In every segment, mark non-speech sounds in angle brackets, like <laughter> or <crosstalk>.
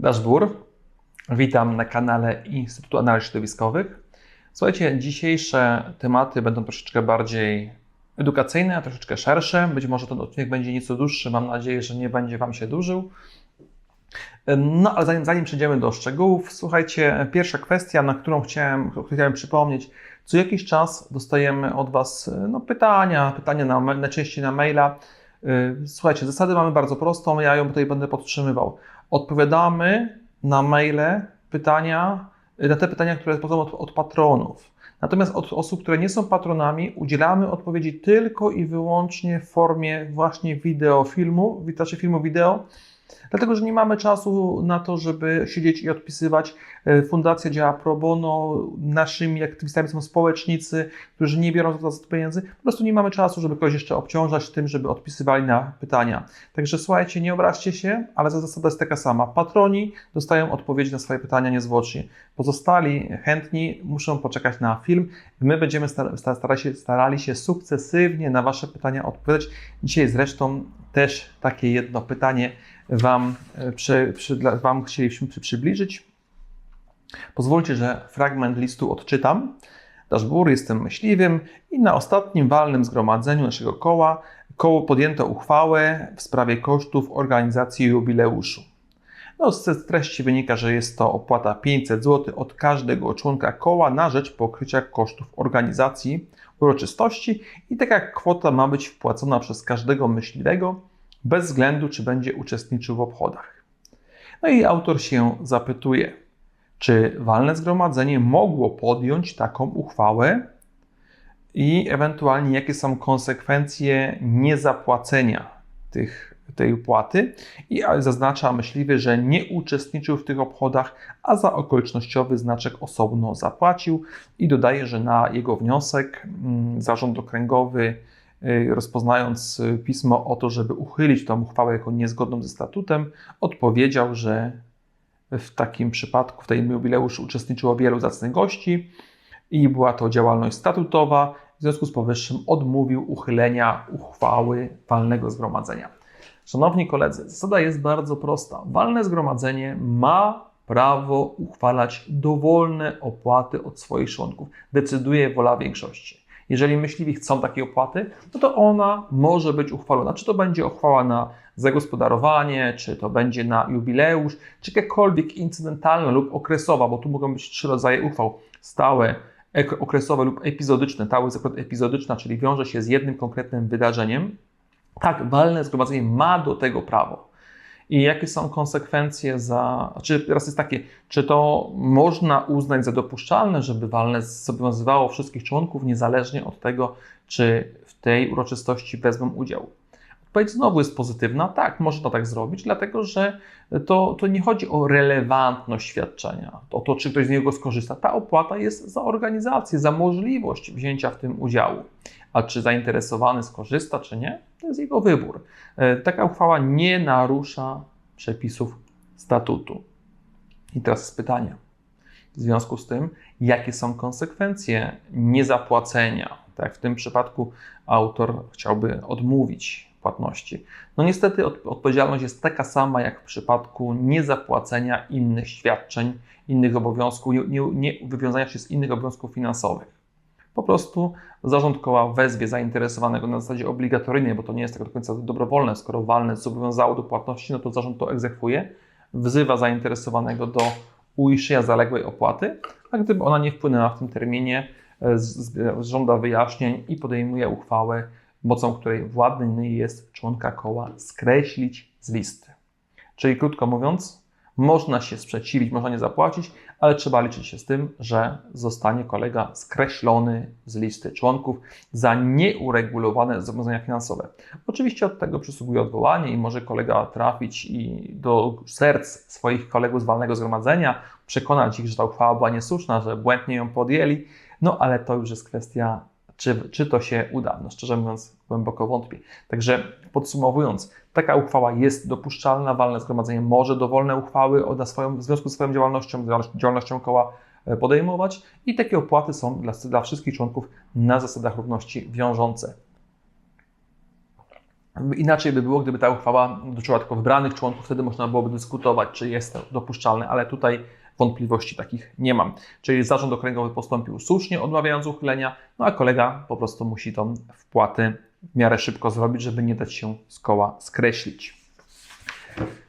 Daszbur. Witam na kanale Instytutu Analiz Środowiskowych. Słuchajcie, dzisiejsze tematy będą troszeczkę bardziej edukacyjne, a troszeczkę szersze. Być może ten odcinek będzie nieco dłuższy. Mam nadzieję, że nie będzie Wam się dłużył. No, ale zanim, zanim przejdziemy do szczegółów, słuchajcie, pierwsza kwestia, na którą chciałem, chciałem przypomnieć. Co jakiś czas dostajemy od Was no, pytania, pytania na, najczęściej na maila. Słuchajcie, zasady mamy bardzo prostą, ja ją tutaj będę podtrzymywał. Odpowiadamy na maile pytania, na te pytania, które pochodzą od, od patronów. Natomiast od osób, które nie są patronami, udzielamy odpowiedzi tylko i wyłącznie w formie właśnie wideo, filmu, znaczy filmu wideo, dlatego że nie mamy czasu na to, żeby siedzieć i odpisywać. E, fundacja działa pro bono, naszymi aktywistami są społecznicy, którzy nie biorą za to pieniędzy. Po prostu nie mamy czasu, żeby kogoś jeszcze obciążać tym, żeby odpisywali na pytania. Także słuchajcie, nie obraźcie się, ale zasada jest taka sama. Patroni dostają odpowiedzi na swoje pytania niezwłocznie. Pozostali chętni muszą poczekać na film. My będziemy starali starali się sukcesywnie na Wasze pytania odpowiadać. Dzisiaj zresztą też takie jedno pytanie Wam, e, przy, przy, wam chcieliśmy przybliżyć. Pozwólcie, że fragment listu odczytam. Daszbur, jestem myśliwym i na ostatnim walnym zgromadzeniu naszego koła koło podjęto uchwałę w sprawie kosztów organizacji jubileuszu. No, z treści wynika, że jest to opłata 500 zł od każdego członka koła na rzecz pokrycia kosztów organizacji uroczystości i taka kwota ma być wpłacona przez każdego myśliwego bez względu czy będzie uczestniczył w obchodach. No i autor się zapytuje, czy walne zgromadzenie mogło podjąć taką uchwałę i ewentualnie jakie są konsekwencje niezapłacenia tych, tej opłaty. I zaznacza myśliwy, że nie uczestniczył w tych obchodach, a za okolicznościowy znaczek osobno zapłacił i dodaje, że na jego wniosek mm, zarząd okręgowy rozpoznając y, pismo o to, żeby uchylić tę uchwałę jako niezgodną ze statutem, odpowiedział, że w takim przypadku, w tej jubileuszu uczestniczyło wielu zacnych gości i była to działalność statutowa. W związku z powyższym odmówił uchylenia uchwały walnego zgromadzenia. Szanowni koledzy, zasada jest bardzo prosta. Walne zgromadzenie ma prawo uchwalać dowolne opłaty od swoich członków. Decyduje wola większości. Jeżeli myśliwi chcą takiej opłaty, no to ona może być uchwalona. Czy to będzie uchwała na zagospodarowanie, czy to będzie na jubileusz, czy jakakolwiek incydentalna lub okresowa, bo tu mogą być trzy rodzaje uchwał: stałe, okresowe lub epizodyczne. Ta jest akurat epizodyczna, czyli wiąże się z jednym konkretnym wydarzeniem. Tak, walne zgromadzenie ma do tego prawo i jakie są konsekwencje za. Czy teraz jest takie, czy to można uznać za dopuszczalne, żeby walne zobowiązywało wszystkich członków, niezależnie od tego, czy w tej uroczystości wezmą udział? Odpowiedź znowu jest pozytywna. Tak, można tak zrobić, dlatego że to, to nie chodzi o relewantność świadczenia, o to, czy ktoś z niego skorzysta. Ta opłata jest za organizację, za możliwość wzięcia w tym udziału. A czy zainteresowany skorzysta, czy nie, to jest jego wybór. E, taka uchwała nie narusza przepisów statutu. I teraz jest pytanie. W związku z tym, jakie są konsekwencje niezapłacenia? Tak, w tym przypadku autor chciałby odmówić płatności. No niestety odpowiedzialność jest taka sama jak w przypadku niezapłacenia innych świadczeń, innych obowiązków, nie, nie wywiązania się z innych obowiązków finansowych. Po prostu zarząd koła wezwie zainteresowanego na zasadzie obligatoryjnej, bo to nie jest tak do końca dobrowolne. Skoro walne zobowiązało do płatności, no to zarząd to egzekwuje, wzywa zainteresowanego do uiszczenia zaległej opłaty, a gdyby ona nie wpłynęła w tym terminie, e, żąda wyjaśnień i podejmuje uchwałę, mocą której władny jest członka koła skreślić z listy. Czyli krótko mówiąc, można się sprzeciwić, można nie zapłacić, ale trzeba liczyć się z tym, że zostanie kolega skreślony z listy członków za nieuregulowane zobowiązania finansowe. Oczywiście od tego przysługuje odwołanie i może kolega trafić i do serc swoich kolegów z walnego zgromadzenia, przekonać ich, że ta uchwała była niesłuszna, że błędnie ją podjęli, no ale to już jest kwestia czy, czy to się uda? No szczerze mówiąc, głęboko wątpię. Także podsumowując, taka uchwała jest dopuszczalna, walne zgromadzenie może dowolne uchwały na swoją, w związku z swoją działalnością, działalnością koła e, podejmować i takie opłaty są dla, dla wszystkich członków na zasadach równości wiążące. Inaczej by było, gdyby ta uchwała dotyczyła tylko wybranych członków, wtedy można byłoby dyskutować, czy jest to dopuszczalne, ale tutaj wątpliwości takich nie mam. Czyli zarząd okręgowy postąpił słusznie, odmawiając uchylenia, no a kolega po prostu musi tą wpłatę w miarę szybko zrobić, żeby nie dać się z koła skreślić.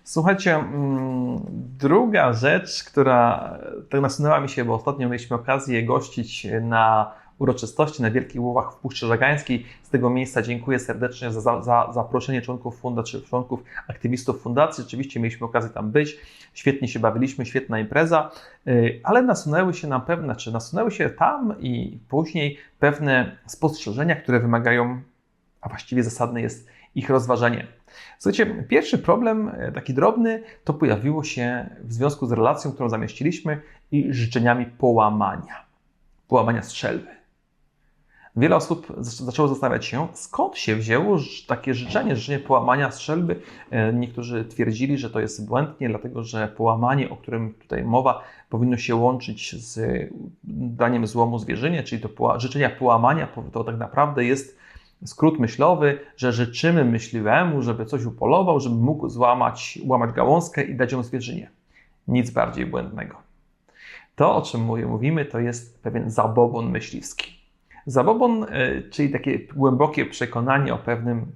Słuchajcie, mm, druga rzecz, która tak nasunęła mi się, bo ostatnio mieliśmy okazję gościć na uroczystości na Wielkich Łowach w Puszczy Żagańskiej. Z tego miejsca dziękuję serdecznie za, za, za zaproszenie członków fundacji, członków aktywistów fundacji. Rzeczywiście mieliśmy okazję tam być. Świetnie się bawiliśmy, świetna impreza, yy, ale nasunęły się nam pewne, czy nasunęły się tam i później pewne spostrzeżenia, które wymagają, a właściwie zasadne jest ich rozważenie. Słuchajcie, pierwszy problem, e, taki drobny, to pojawiło się w związku z relacją, którą zamieściliśmy i życzeniami połamania, połamania strzelby. Wiele osób zaczęło zastanawiać się, skąd się wzięło takie życzenie, życzenie połamania strzelby. E, niektórzy twierdzili, że to jest błędnie, dlatego że połamanie, o którym tutaj mowa, powinno się łączyć z daniem złomu zwierzynie, czyli to życzenia połamania to tak naprawdę jest skrót myślowy, że życzymy myśliwemu, żeby coś upolował, żeby mógł złamać, łamać gałązkę i dać ją zwierzynie. Nic bardziej błędnego. To, o czym mówimy, to jest pewien zabobon myśliwski. Zabobon, e, czyli takie głębokie przekonanie o pewnym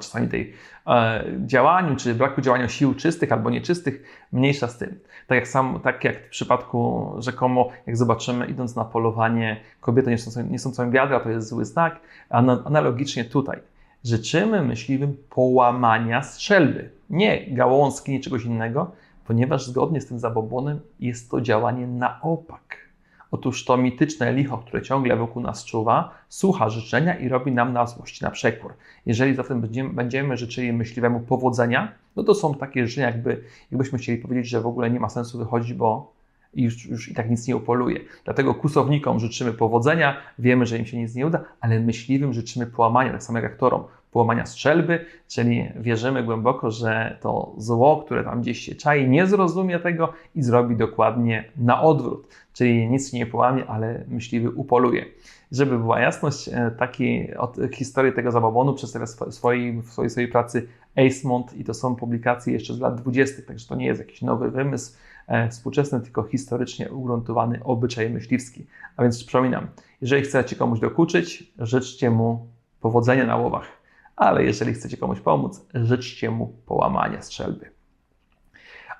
czasami tej e, działaniu, czy braku działania sił czystych albo nieczystych, mniejsza z tym. Tak jak, sam, tak jak w przypadku rzekomo, jak zobaczymy, idąc na polowanie, kobiety niosącą, niosącą wiadra, to jest zły znak. Analogicznie tutaj. Życzymy myśliwym połamania strzelby, nie gałązki, nie czegoś innego, ponieważ zgodnie z tym zabobonem jest to działanie na opak. Otóż to mityczne licho, które ciągle wokół nas czuwa, słucha życzenia i robi nam na złość, na przekór. Jeżeli zatem będziemy, będziemy życzyli myśliwemu powodzenia, no to są takie życzenia, jakby, jakbyśmy chcieli powiedzieć, że w ogóle nie ma sensu wychodzić, bo już, już i tak nic nie upoluje. Dlatego kusownikom życzymy powodzenia, wiemy, że im się nic nie uda, ale myśliwym życzymy połamania, tak samo jak aktorom połamania strzelby, czyli wierzymy głęboko, że to zło, które tam gdzieś się czai, nie zrozumie tego i zrobi dokładnie na odwrót, czyli nic nie połamie, ale myśliwy upoluje. Żeby była jasność, e, taki od historii tego zabobonu przedstawia swojej, w swojej, swojej pracy Acemont i to są publikacje jeszcze z lat 20., także to nie jest jakiś nowy wymysł e, współczesny, tylko historycznie ugruntowany obyczaj myśliwski. A więc przypominam, jeżeli chcecie komuś dokuczyć, życzcie mu powodzenia na łowach ale jeżeli chcecie komuś pomóc, życzcie mu połamania strzelby.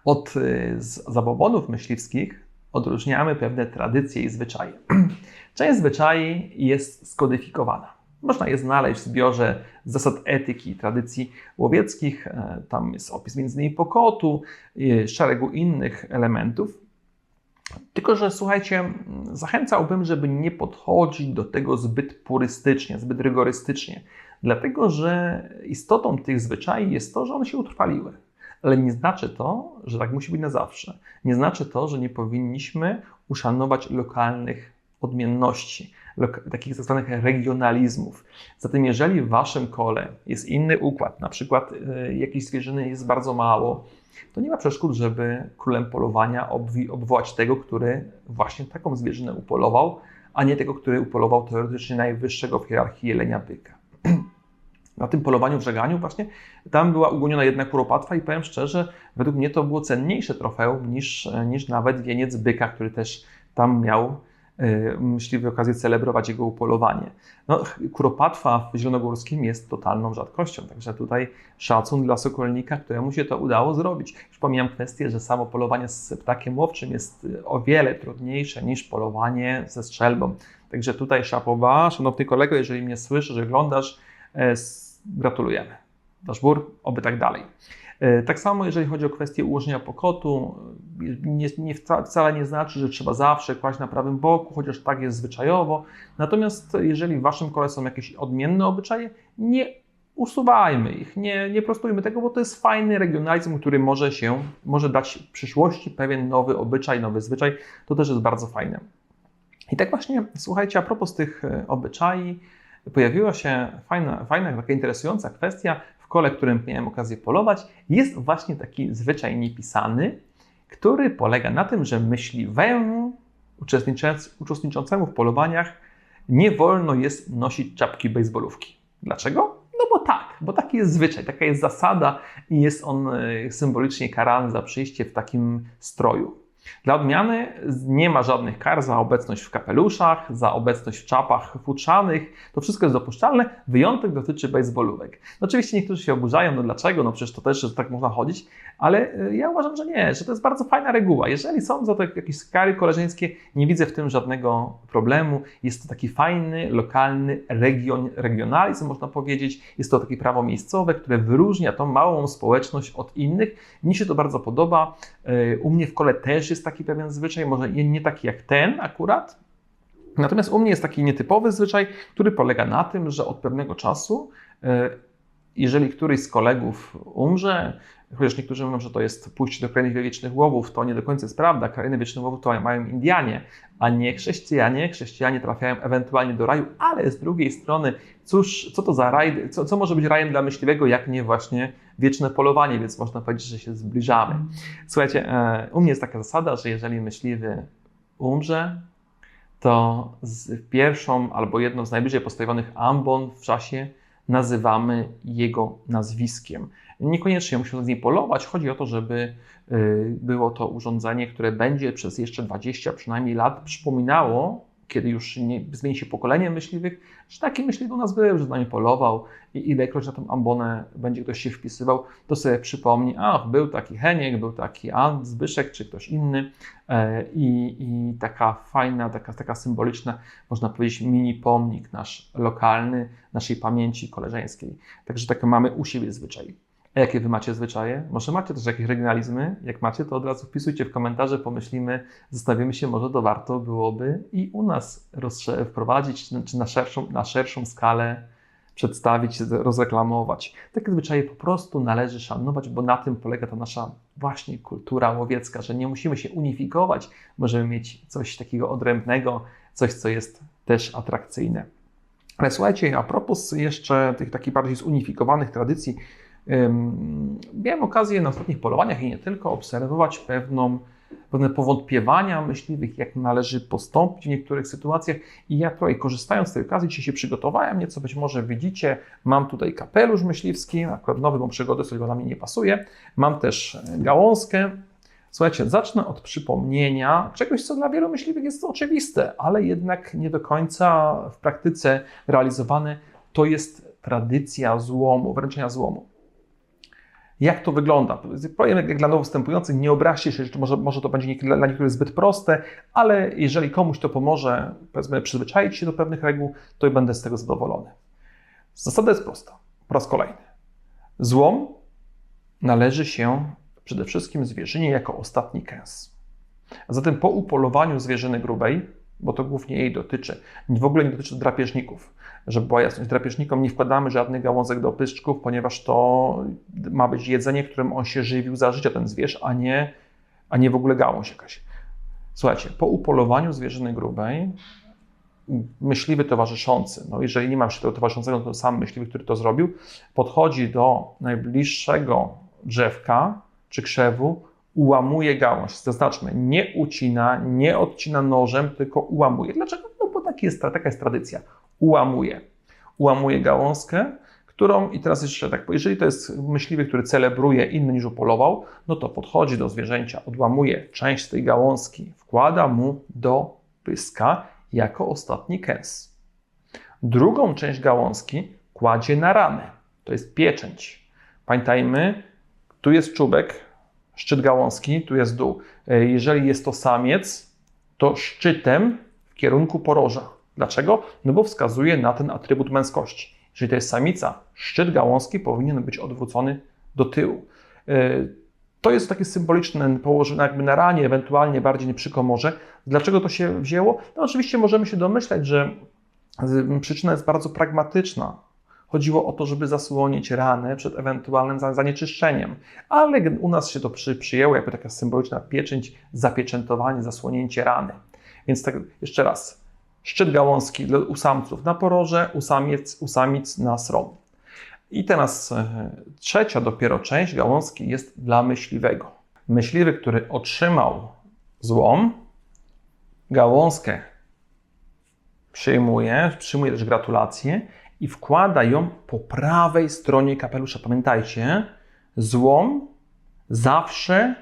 Od y, zabobonów myśliwskich odróżniamy pewne tradycje i zwyczaje. <clears throat> Część zwyczai jest skodyfikowana. Można je znaleźć w zbiorze zasad etyki i tradycji łowieckich. E, tam jest opis m.in. pokotu, szeregu innych elementów. Tylko, że słuchajcie, zachęcałbym, żeby nie podchodzić do tego zbyt purystycznie, zbyt rygorystycznie. Dlatego, że istotą tych zwyczajów jest to, że one się utrwaliły. Ale nie znaczy to, że tak musi być na zawsze. Nie znaczy to, że nie powinniśmy uszanować lokalnych odmienności, takich tak zwanych regionalizmów. Zatem, jeżeli w waszym kole jest inny układ, na przykład y, jakiejś zwierzyny jest bardzo mało, to nie ma przeszkód, żeby królem polowania obwołać tego, który właśnie taką zwierzynę upolował, a nie tego, który upolował teoretycznie najwyższego w hierarchii jelenia byka. <clears throat> na tym polowaniu w żeganiu właśnie, tam była ugoniona jedna kuropatwa i powiem szczerze, według mnie to było cenniejsze trofeum niż, niż nawet wieniec byka, który też tam miał yy, myśliwy okazję celebrować jego upolowanie. No, kuropatwa w Zielonogórskim jest totalną rzadkością, także tutaj szacun dla Sokolnika, któremu się to udało zrobić. Już pomijam kwestię, że samo polowanie z ptakiem łowczym jest o wiele trudniejsze niż polowanie ze strzelbą. Także tutaj szapoba, szanowny kolego, jeżeli mnie słyszysz, oglądasz, gratulujemy. Dasz bór, oby tak dalej. E, tak samo, jeżeli chodzi o kwestię ułożenia pokotu, nie, nie, wcale nie znaczy, że trzeba zawsze kłaść na prawym boku, chociaż tak jest zwyczajowo. Natomiast jeżeli w Waszym kole są jakieś odmienne obyczaje, nie usuwajmy ich, nie, nie prostujmy tego, bo to jest fajny regionalizm, który może się, może dać w przyszłości pewien nowy obyczaj, nowy zwyczaj. To też jest bardzo fajne. I tak właśnie, słuchajcie, a propos tych e, obyczajów, pojawiła się fajna, fajna, taka interesująca kwestia w kole, którym miałem okazję polować. Jest właśnie taki zwyczaj niepisany, który polega na tym, że myśliwemu uczestniczącemu w polowaniach nie wolno jest nosić czapki baseballówki. Dlaczego? No bo tak, bo taki jest zwyczaj, taka jest zasada i jest on e, symbolicznie karany za przyjście w takim stroju. Dla odmiany nie ma żadnych kar za obecność w kapeluszach, za obecność w czapach futrzanych. To wszystko jest dopuszczalne. Wyjątek dotyczy baseballówek. No oczywiście niektórzy się oburzają, no dlaczego? No przecież to też, że tak można chodzić, ale e, ja uważam, że nie, że to jest bardzo fajna reguła. Jeżeli są za to jakieś kary koleżeńskie, nie widzę w tym żadnego problemu. Jest to taki fajny, lokalny region, regionalizm, można powiedzieć. Jest to takie prawo miejscowe, które wyróżnia tą małą społeczność od innych. Mi się to bardzo podoba. E, u mnie w kole też jest taki pewien zwyczaj, może nie taki jak ten akurat. Natomiast u mnie jest taki nietypowy zwyczaj, który polega na tym, że od pewnego czasu, e, jeżeli któryś z kolegów umrze, chociaż niektórzy mówią, że to jest pójście do krainy wiecznych łowów, to nie do końca jest prawda. Krainy wiecznych łowów to mają Indianie, a nie chrześcijanie. Chrześcijanie trafiają ewentualnie do raju, ale z drugiej strony, cóż, co to za raj, co, co może być rajem dla myśliwego, jak nie właśnie wieczne polowanie, więc można powiedzieć, że się zbliżamy. Słuchajcie, e, u mnie jest taka zasada, że jeżeli myśliwy umrze, to z pierwszą albo jedną z najbliżej postawionych ambon w czasie nazywamy jego nazwiskiem. Niekoniecznie musi z niej polować. Chodzi o to, żeby y, było to urządzenie, które będzie przez jeszcze 20 przynajmniej lat przypominało kiedy już nie, zmieni się pokolenie myśliwych, że taki myśliwy u nas był, że z nami polował i ilekroć na tą ambonę będzie ktoś się wpisywał, to sobie przypomni, ach, był taki Heniek, był taki An, Zbyszek czy ktoś inny e, i, i taka fajna, taka, taka symboliczna, można powiedzieć, mini pomnik nasz lokalny, naszej pamięci koleżeńskiej. Także takie mamy u siebie zwyczaj. A jakie wy macie zwyczaje? Może macie też jakieś regionalizmy? Jak macie, to od razu wpisujcie w komentarze, pomyślimy, zastawimy się, może to warto byłoby i u nas wprowadzić, czy na szerszą, na szerszą skalę przedstawić, rozreklamować. Takie zwyczaje po prostu należy szanować, bo na tym polega ta nasza właśnie kultura łowiecka, że nie musimy się unifikować, możemy mieć coś takiego odrębnego, coś, co jest też atrakcyjne. Ale słuchajcie, a propos jeszcze tych takich bardziej zunifikowanych tradycji, Miałem okazję na ostatnich polowaniach i nie tylko obserwować pewną, pewne powątpiewania myśliwych, jak należy postąpić w niektórych sytuacjach. I ja tutaj korzystając z tej okazji, dzisiaj się przygotowałem nieco, być może widzicie, mam tutaj kapelusz myśliwski, akurat nowy, bo przygody sobie na mnie nie pasuje. Mam też gałązkę. Słuchajcie, zacznę od przypomnienia czegoś, co dla wielu myśliwych jest oczywiste, ale jednak nie do końca w praktyce realizowane. To jest tradycja złomu, wręczenia złomu. Jak to wygląda? Powiem jak dla nowo wstępujących, nie obraźcie się, że może, może to będzie dla niektórych zbyt proste, ale jeżeli komuś to pomoże, powiedzmy, przyzwyczaić się do pewnych reguł, to będę z tego zadowolony. Zasada jest prosta. Po raz kolejny. Złom należy się przede wszystkim zwierzynie jako ostatni kęs. A zatem po upolowaniu zwierzyny grubej, bo to głównie jej dotyczy, w ogóle nie dotyczy drapieżników, żeby była jasność, drapieżnikom nie wkładamy żadnych gałązek do pyszczków, ponieważ to ma być jedzenie, którym on się żywił za życia, ten zwierz, a nie, a nie w ogóle gałąź jakaś. Słuchajcie, po upolowaniu zwierzyny grubej myśliwy towarzyszący, no jeżeli nie ma tego towarzyszącego, to sam myśliwy, który to zrobił, podchodzi do najbliższego drzewka czy krzewu, ułamuje gałąź. Zaznaczmy, nie ucina, nie odcina nożem, tylko ułamuje. Dlaczego? No bo taki jest, taka jest tradycja ułamuje. Ułamuje gałązkę, którą, i teraz jeszcze tak, jeżeli to jest myśliwy, który celebruje inny niż upolował, no to podchodzi do zwierzęcia, odłamuje część tej gałązki, wkłada mu do pyska jako ostatni kęs. Drugą część gałązki kładzie na ranę. To jest pieczęć. Pamiętajmy, tu jest czubek, szczyt gałązki, tu jest dół. E, jeżeli jest to samiec, to szczytem w kierunku poroża. Dlaczego? No bo wskazuje na ten atrybut męskości. Jeżeli to jest samica, szczyt gałązki powinien być odwrócony do tyłu. E, to jest takie symboliczne położenie jakby na ranie, ewentualnie bardziej przy komorze. Dlaczego to się wzięło? No oczywiście możemy się domyślać, że przyczyna jest bardzo pragmatyczna. Chodziło o to, żeby zasłonić ranę przed ewentualnym zanieczyszczeniem. Ale u nas się to przy, przyjęło jako taka symboliczna pieczęć, zapieczętowanie, zasłonięcie rany. Więc tak jeszcze raz, Szczyt gałązki u samców na poroże, u samiec, u samic na srom. I teraz e, trzecia dopiero część gałązki jest dla myśliwego. Myśliwy, który otrzymał złom, gałązkę przyjmuje, przyjmuje też gratulacje i wkłada ją po prawej stronie kapelusza. Pamiętajcie, złom zawsze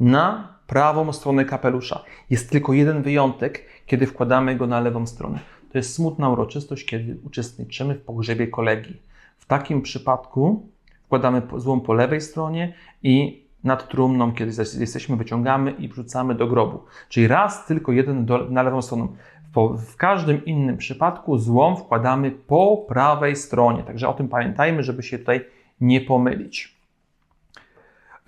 na prawą stronę kapelusza. Jest tylko jeden wyjątek, kiedy wkładamy go na lewą stronę. To jest smutna uroczystość, kiedy uczestniczymy w pogrzebie kolegi. W takim przypadku wkładamy złom po lewej stronie i nad trumną, kiedy jesteśmy, wyciągamy i wrzucamy do grobu. Czyli raz tylko jeden do, na lewą stronę. W każdym innym przypadku złom wkładamy po prawej stronie. Także o tym pamiętajmy, żeby się tutaj nie pomylić.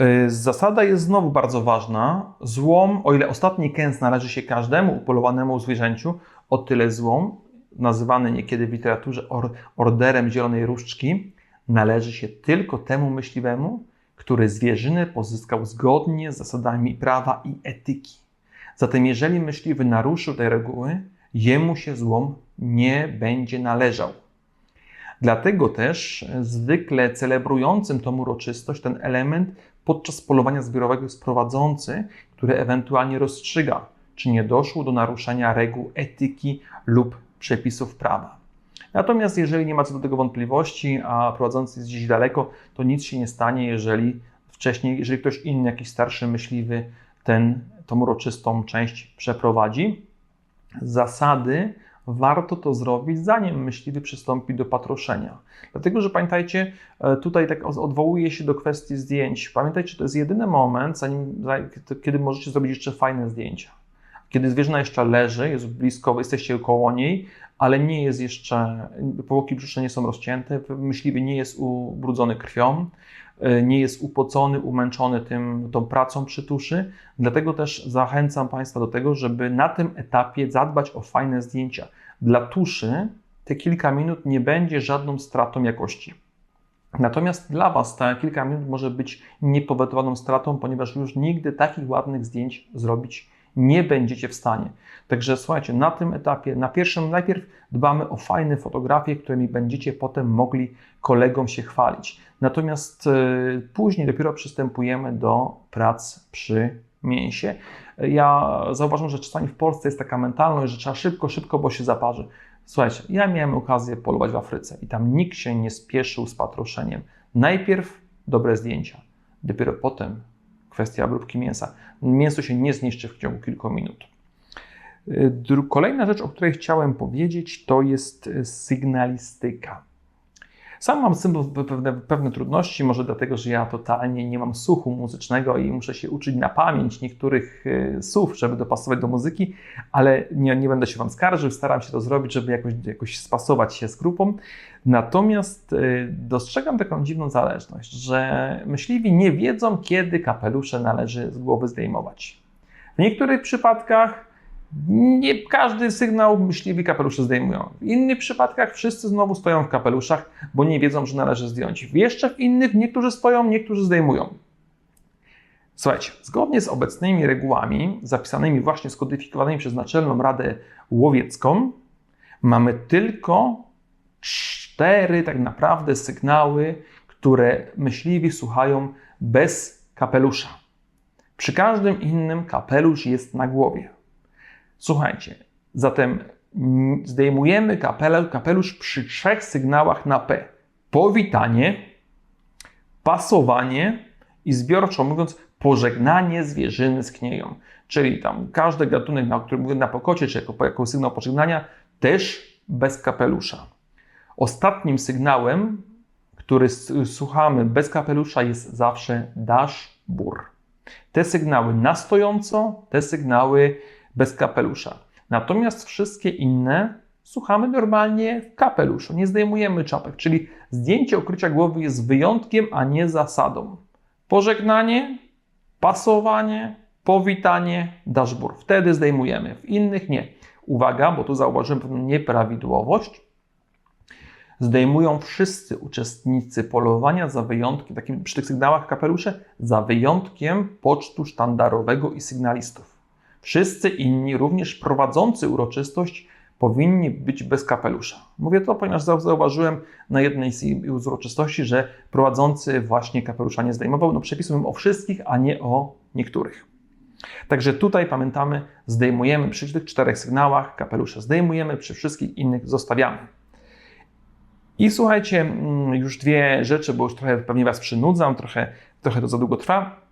Y, zasada jest znowu bardzo ważna. Złom, o ile ostatni kęs należy się każdemu upolowanemu zwierzęciu, o tyle złom, nazywany niekiedy w literaturze or, orderem zielonej różdżki, należy się tylko temu myśliwemu, który zwierzynę pozyskał zgodnie z zasadami prawa i etyki. Zatem jeżeli myśliwy naruszył te reguły, jemu się złom nie będzie należał. Dlatego też zwykle celebrującym tą uroczystość ten element podczas polowania zbiorowego jest prowadzący, który ewentualnie rozstrzyga, czy nie doszło do naruszenia reguł etyki lub przepisów prawa. Natomiast jeżeli nie ma co do tego wątpliwości, a prowadzący jest gdzieś daleko, to nic się nie stanie, jeżeli wcześniej, jeżeli ktoś inny, jakiś starszy myśliwy, ten, tą uroczystą część przeprowadzi. Zasady warto to zrobić, zanim myśliwy przystąpi do patroszenia. Dlatego, że pamiętajcie, e, tutaj tak odwołuje się do kwestii zdjęć. Pamiętajcie, to jest jedyny moment, zanim, kiedy możecie zrobić jeszcze fajne zdjęcia. Kiedy zwierzyna jeszcze leży, jest blisko, jesteście koło niej, ale nie jest jeszcze, powłoki brzuszne nie są rozcięte, myśliwy nie jest ubrudzony krwią, nie jest upocony, umęczony tym, tą pracą przy tuszy. Dlatego też zachęcam Państwa do tego, żeby na tym etapie zadbać o fajne zdjęcia. Dla tuszy te kilka minut nie będzie żadną stratą jakości. Natomiast dla Was te kilka minut może być niepowetowaną stratą, ponieważ już nigdy takich ładnych zdjęć zrobić nie będziecie w stanie. Także słuchajcie, na tym etapie, na pierwszym najpierw dbamy o fajne fotografie, którymi będziecie potem mogli kolegom się chwalić. Natomiast y, później dopiero przystępujemy do prac przy mięsie. Ja zauważam, że czasami w Polsce jest taka mentalność, że trzeba szybko, szybko, bo się zaparzy. Słuchajcie, ja miałem okazję polować w Afryce i tam nikt się nie spieszył z patroszeniem. Najpierw dobre zdjęcia, dopiero potem kwestia obróbki mięsa. Mięso się nie zniszczy w ciągu kilku minut. Kolejna rzecz, o której chciałem powiedzieć, to jest sygnalistyka. Sam mam z tym pewne, pewne trudności, może dlatego, że ja totalnie nie mam słuchu muzycznego i muszę się uczyć na pamięć niektórych e, słów, żeby dopasować do muzyki, ale nie, nie będę się Wam skarżył, staram się to zrobić, żeby jakoś, jakoś spasować się z grupą. Natomiast e, dostrzegam taką dziwną zależność, że myśliwi nie wiedzą, kiedy kapelusze należy z głowy zdejmować. W niektórych przypadkach nie każdy sygnał myśliwi kapelusze zdejmują. W innych przypadkach wszyscy znowu stoją w kapeluszach, bo nie wiedzą, że należy zdjąć. Jeszcze w innych niektórzy stoją, niektórzy zdejmują. Słuchajcie, zgodnie z obecnymi regułami, zapisanymi właśnie, skodyfikowanymi przez Naczelną Radę Łowiecką, mamy tylko cztery tak naprawdę sygnały, które myśliwi słuchają bez kapelusza. Przy każdym innym kapelusz jest na głowie. Słuchajcie, zatem zdejmujemy kapelusz przy trzech sygnałach na P. Powitanie, pasowanie i zbiorczo mówiąc pożegnanie zwierzyny z knieją. Czyli tam każdy gatunek, na którym mówię na pokocie, czy jako, jako sygnał pożegnania, też bez kapelusza. Ostatnim sygnałem, który słuchamy bez kapelusza jest zawsze dash, bur. Te sygnały na stojąco, te sygnały bez kapelusza. Natomiast wszystkie inne słuchamy normalnie w kapeluszu, nie zdejmujemy czapek, czyli zdjęcie okrycia głowy jest wyjątkiem, a nie zasadą. Pożegnanie, pasowanie, powitanie, daszbur. Wtedy zdejmujemy, w innych nie. Uwaga, bo tu zauważyłem pewną nieprawidłowość. Zdejmują wszyscy uczestnicy polowania za wyjątkiem, takim przy tych sygnałach kapelusze, za wyjątkiem pocztu sztandarowego i sygnalistów. Wszyscy inni, również prowadzący uroczystość, powinni być bez kapelusza. Mówię to, ponieważ zauważyłem na jednej z uroczystości, że prowadzący właśnie kapelusza nie zdejmował. No przepisem o wszystkich, a nie o niektórych. Także tutaj pamiętamy, zdejmujemy przy tych czterech sygnałach, kapelusze zdejmujemy, przy wszystkich innych zostawiamy. I słuchajcie, mm, już dwie rzeczy, bo już trochę pewnie Was przynudzam, trochę, trochę to za długo trwa.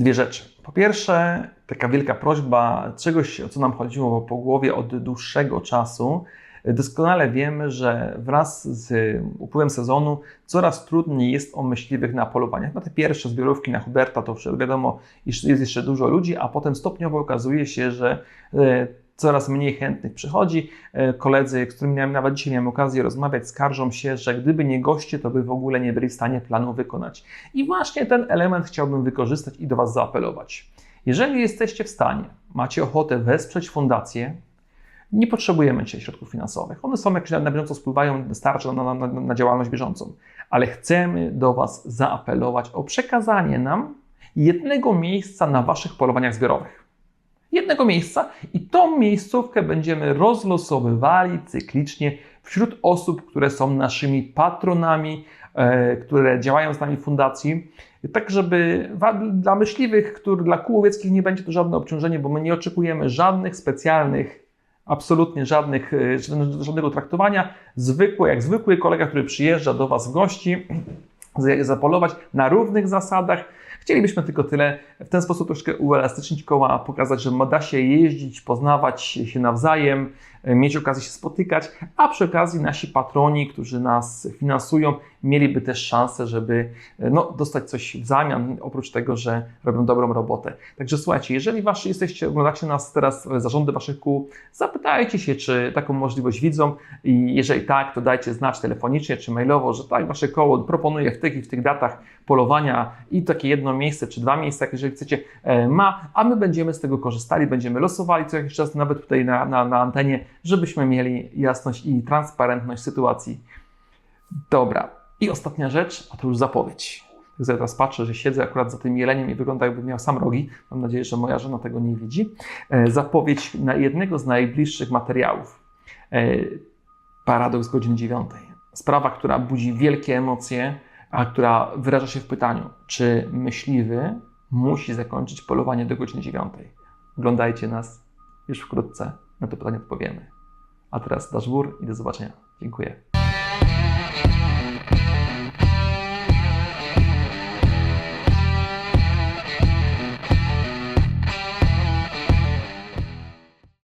Dwie rzeczy. Po pierwsze, taka wielka prośba, czegoś, o co nam chodziło po głowie od dłuższego czasu. Doskonale wiemy, że wraz z upływem sezonu coraz trudniej jest o myśliwych na polowaniach. Na te pierwsze zbiorówki na Huberta to wiadomo, jest jeszcze dużo ludzi, a potem stopniowo okazuje się, że e, coraz mniej chętnych przychodzi. E, koledzy, z którymi nawet dzisiaj miałem okazję rozmawiać, skarżą się, że gdyby nie goście, to by w ogóle nie byli w stanie planu wykonać. I właśnie ten element chciałbym wykorzystać i do Was zaapelować. Jeżeli jesteście w stanie, macie ochotę wesprzeć fundację, nie potrzebujemy dzisiaj środków finansowych. One są jakieś na bieżąco spływają, starczą na, na, na działalność bieżącą. Ale chcemy do Was zaapelować o przekazanie nam jednego miejsca na Waszych polowaniach zbiorowych. Jednego miejsca i tą miejscówkę będziemy rozlosowywali cyklicznie wśród osób, które są naszymi patronami, e, które działają z nami w fundacji, tak żeby dla myśliwych, który, dla kół łowieckich nie będzie to żadne obciążenie, bo my nie oczekujemy żadnych specjalnych absolutnie żadnych, e, żadnego traktowania. Zwykły, jak zwykły kolega, który przyjeżdża do Was w gości, <clears throat> zapolować na równych zasadach. Chcielibyśmy tylko tyle, w ten sposób troszkę uelastycznić koła, pokazać, że da się jeździć, poznawać się nawzajem, mieć okazję się spotykać, a przy okazji nasi patroni, którzy nas finansują, mieliby też szansę, żeby e, no, dostać coś w zamian, oprócz tego, że robią dobrą robotę. Także słuchajcie, jeżeli wasz, jesteście, oglądacie nas teraz, e, zarządy waszych kół, zapytajcie się, czy taką możliwość widzą i jeżeli tak, to dajcie znać telefonicznie czy mailowo, że tak, wasze koło proponuje w tych i w tych datach polowania i takie jedno miejsce, czy dwa miejsca, jeżeli chcecie, ma, a my będziemy z tego korzystali, będziemy losowali co jakiś czas, nawet tutaj na, na, na antenie, żebyśmy mieli jasność i transparentność sytuacji. Dobra. I ostatnia rzecz, a to już zapowiedź. Ja teraz patrzę, że siedzę akurat za tym jeleniem i wygląda jakby miał sam rogi. Mam nadzieję, że moja żona tego nie widzi. E, zapowiedź na jednego z najbliższych materiałów. E, paradoks godziny dziewiątej. Sprawa, która budzi wielkie emocje, a która wyraża się w pytaniu, czy myśliwy musi zakończyć polowanie do godziny dziewiątej. Oglądajcie nas już wkrótce, na to pytanie odpowiemy. A teraz dasz wór i do zobaczenia. Dziękuję.